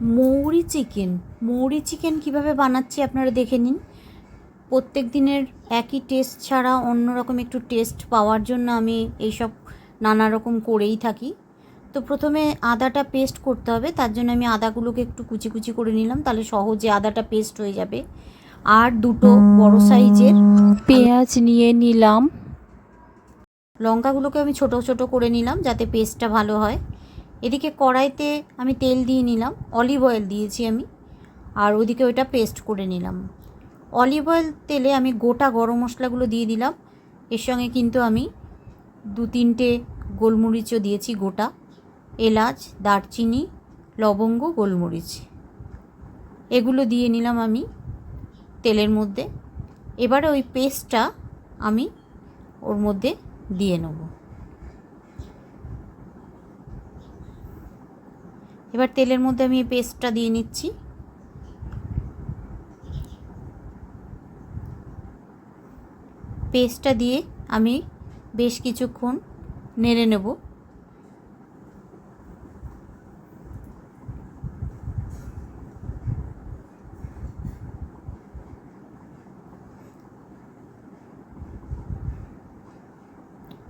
মৌরি চিকেন। মৌরি চিকেন কীভাবে বানাচ্ছি আপনারা দেখে নিন। প্রত্যেক দিনের একই টেস্ট ছাড়া অন্যরকম একটু টেস্ট পাওয়ার জন্য আমি এইসব নানা রকম করেই থাকি। তো প্রথমে আদাটা পেস্ট করতে হবে, তার জন্য আমি আদাগুলোকে একটু কুচি কুচি করে নিলাম, তাহলে সহজে আদাটা পেস্ট হয়ে যাবে। আর দুটো বড় সাইজের পেঁয়াজ নিয়ে নিলাম। লঙ্কাগুলোকে আমি ছোট ছোট করে নিলাম, যাতে পেস্টটা ভালো হয়। এদিকে কড়াইতে আমি তেল দিয়ে নিলাম অলিভ অয়েল দিয়েছি আমি, আর ওদিকে ওইটা পেস্ট করে নিলাম। অলিভ অয়েল তেলে আমি গোটা গরম মশলাগুলো দিয়ে দিলাম, এর সঙ্গে কিন্তু আমি দু তিনটে গোলমরিচও দিয়েছি গোটা, এলাচ, দারচিনি, লবঙ্গ, গোলমরিচ। এগুলো দিয়ে নিলাম আমি তেলের মধ্যে, এবারে ওই পেস্টটা আমি ওর মধ্যে দিয়ে নেব। এবার তেলের মধ্যে আমি পেস্টটা দিয়ে নিচ্ছি। পেস্টটা দিয়ে আমি বেশ কিছুক্ষণ নেড়ে নেব।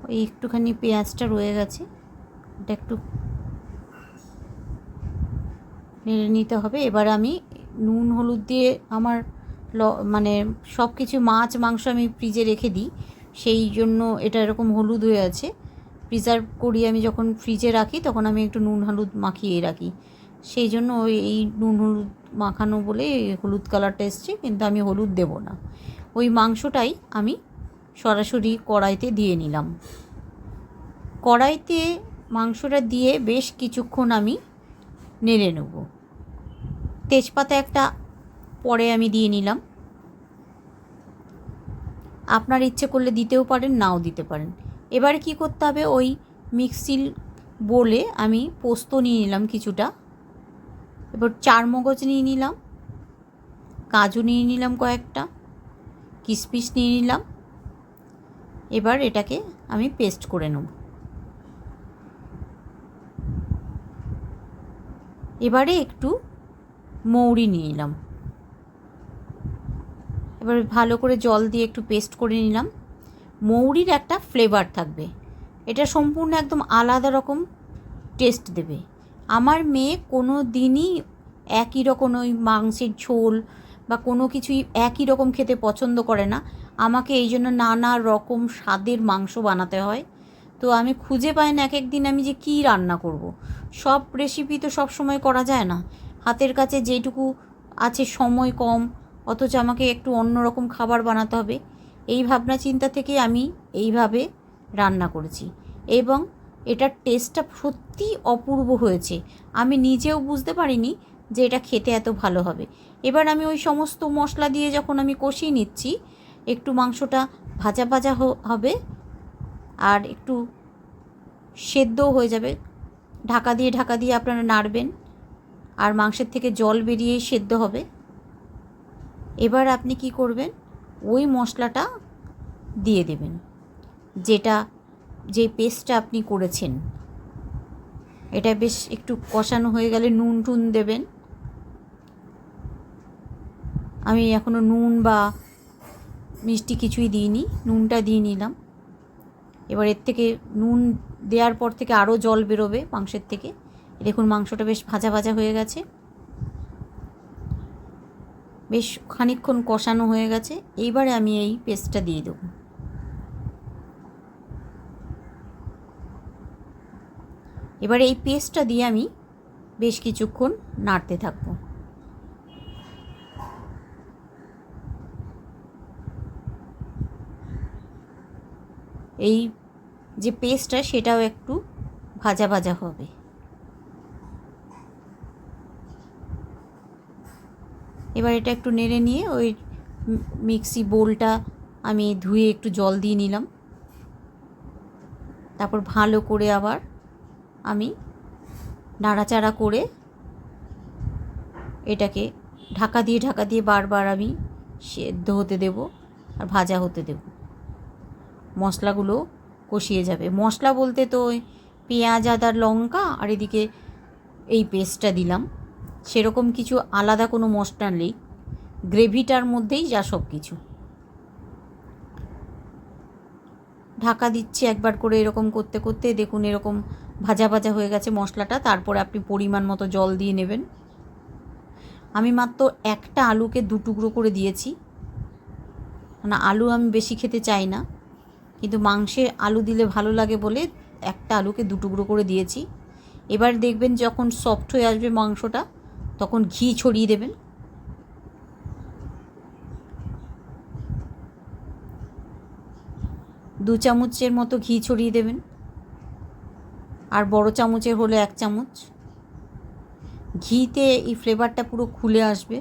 ওই একটুখানি পেঁয়াজটা রয়ে গেছে ওটা একটু নেড়ে নিতে হবে। এবার আমি নুন, হলুদ দিয়ে আমার ল মানে সব কিছু মাছ, মাংস আমি ফ্রিজে রেখে দিই। সেই জন্য এটা এরকম হলুদ হয়ে আছে। প্রিজার্ভ করি আমি যখন ফ্রিজে রাখি, তখন আমি একটু নুন, হলুদ মাখিয়ে রাখি। সেই জন্য ওই, এই নুন, হলুদ মাখানো বলে হলুদ কালারটা এসছে, কিন্তু আমি হলুদ দেব না। ওই মাংসটাই আমি সরাসরি কড়াইতে দিয়ে নিলাম। কড়াইতে মাংসটা দিয়ে বেশ কিছুক্ষণ আমি নেড়ে নেব। তেজপাতা একটা পরে আমি দিয়ে নিলাম। আপনার ইচ্ছে করলে দিতেও পারেন, নাও দিতে পারেন। এবারে কি করতে হবে? ওই মিক্সির বলে আমি পোস্ত নিয়ে নিলাম কিছুটা। এবার চার মগজ নিয়ে নিলাম। কাজু নিয়ে নিলাম কয়েকটা। কিশমিশ নিয়ে নিলাম। এবার এটাকে আমি পেস্ট করে নেব। এবারে একটু মৌরি নিয়ে নিলাম। এবার ভালো করে জল দিয়ে একটু পেস্ট করে নিলাম। মৌরির একটা ফ্লেভার থাকবে। এটা সম্পূর্ণ একদম আলাদা রকম টেস্ট দেবে। আমার মেয়ে কোনো দিনই একই রকম ওই মাংসের ঝোল বা কোনো কিছুই একই রকম খেতে পছন্দ করে না। আমাকে এই জন্য নানা রকম স্বাদের মাংস বানাতে হয়। তো আমি খুঁজে পাই না এক এক দিন আমি যে কী রান্না করব। সব রেসিপি তো সব সময় করা যায় না। হাতের কাছে যেটুকু আছে সময় কম, অথচ আমাকে একটু অন্যরকম খাবার বানাতে হবে। এই ভাবনা চিন্তা থেকে আমি এইভাবে রান্না করেছি এবং এটার টেস্টটা সত্যি অপূর্ব হয়েছে। আমি নিজেও বুঝতে পারিনি যে এটা খেতে এত ভালো হবে। এবার আমি ওই সমস্ত মশলা দিয়ে যখন আমি কষিয়ে নিচ্ছি, একটু মাংসটা ভাজা ভাজা হবে আর একটু সেদ্ধও হয়ে যাবে। ঢাকা দিয়ে ঢাকা দিয়ে আপনারা নাড়বেন। আর মাংসের থেকে জল বেরিয়ে সেদ্ধ হবে। এবার আপনি কি করবেন? ওই মশলাটা দিয়ে দেবেন, যেটা, যে পেস্টটা আপনি করেছেন। এটা বেশ একটু কষানো হয়ে গেলে নুন টুন দেবেন। আমি এখনও নুন বা মিষ্টি কিছুই দিইনি, নুনটা দিয়ে নিলাম। এবার এর থেকে নুন দেওয়ার পর থেকে আরও জল বেরোবে মাংসের থেকে। দেখুন, মাংসটা বেশ ভাজা ভাজা হয়ে গেছে। বেশ খানিকক্ষণ কষানো হয়ে গেছে। এইবারে আমি এই পেস্টটা দিয়ে দেবো। এবার এই পেস্টটা দিয়ে আমি বেশ কিছুক্ষণ নাড়তে থাকব। এই যে পেস্টটা, সেটাও একটু ভাজা ভাজা হবে। এবার এটা একটু নেড়ে নিয়ে ওই মিক্সি বোলটা আমি ধুয়ে একটু জল দিয়ে নিলাম। তারপর ভালো করে আবার আমি নাড়াচাড়া করে এটাকে ঢাকা দিয়ে ঢাকা দিয়ে বারবার আমি সেদ্ধ হতে দেব আর ভাজা হতে দেব। মশলাগুলো কষিয়ে যাবে। মশলা বলতে তো পেঁয়াজ আদার লঙ্কা আর এদিকে এই পেস্টটা দিলাম। সেরকম কিছু আলাদা কোনো মশলা নেই। গ্রেভিটার মধ্যেই যা সব কিছু ঢাকা দিচ্ছি একবার করে এরকম করতে করতে। দেখুন এরকম ভাজা ভাজা হয়ে গেছে মশলাটা। তারপরে আপনি পরিমাণ মতো জল দিয়ে নেবেন। আমি মাত্র একটা আলুকে দু টুকরো করে দিয়েছি। মানে আলু আমি বেশি খেতে চাই না। কিন্তু মাংসে আলু দিলে ভালো লাগে বলে একটা আলুকে দু টুকরো করে দিয়েছি। এবার দেখবেন যখন সফট হয়ে আসবে মাংসটা তখন ঘি ছড়িয়ে দেবেন। দু চামচের মতো ঘি ছড়িয়ে দেবেন। আর বড় চামচের হলে এক চামচ। ঘিতে এই ফ্লেভারটা পুরো খুলে আসবে।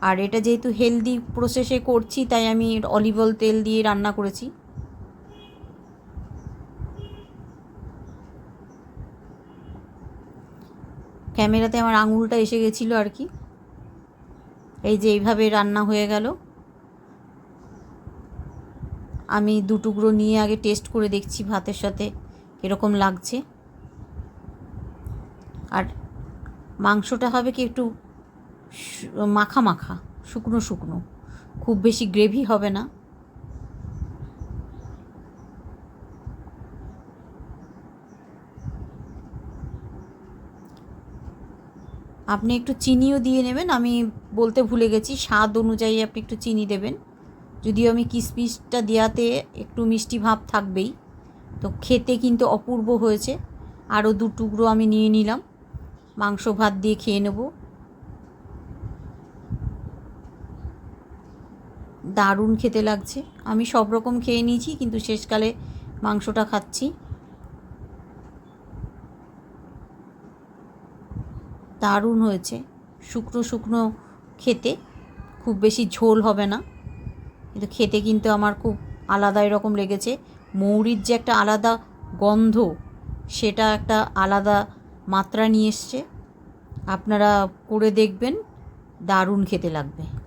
আর এটা যেহেতু হেলদি প্রসেসে করছি, তাই আমি অলিভ অয়েল তেল দিয়ে রান্না করেছি। ক্যামেরাতে আমার আঙুলটা এসে গেছিল আর কি। এই যে এইভাবে রান্না হয়ে গেল। আমি দু টুকরো নিয়ে আগে টেস্ট করে দেখছি ভাতের সাথে কীরকম লাগছে। আর মাংসটা হবে কি একটু মাখা মাখা, শুকনো শুকনো। খুব বেশি গ্রেভি হবে না। আপনি একটু চিনিও দিয়ে নেবেন। আমি বলতে ভুলে গেছি, স্বাদ অনুযায়ী আপনি একটু চিনি দেবেন। যদিও আমি কিশমিশটা দেওয়াতে একটু মিষ্টি ভাব থাকবেই। তো খেতে কিন্তু অপূর্ব হয়েছে। আরও দু টুকরো আমি নিয়ে নিলাম। মাংস ভাত দিয়ে খেয়ে নেব। দারুণ খেতে লাগছে। আমি সব রকম খেয়ে নিয়েছি, কিন্তু শেষকালে মাংসটা খাচ্ছি। দারুণ হয়েছে। শুকনো শুকনো খেতে খুব বেশি ঝোল হবে না। কিন্তু খেতে কিন্তু আমার খুব আলাদা এরকম লেগেছে। মৌরির যে একটা আলাদা গন্ধ, সেটা একটা আলাদা মাত্রা নিয়ে এসছে। আপনারা করে দেখবেন, দারুণ খেতে লাগবে।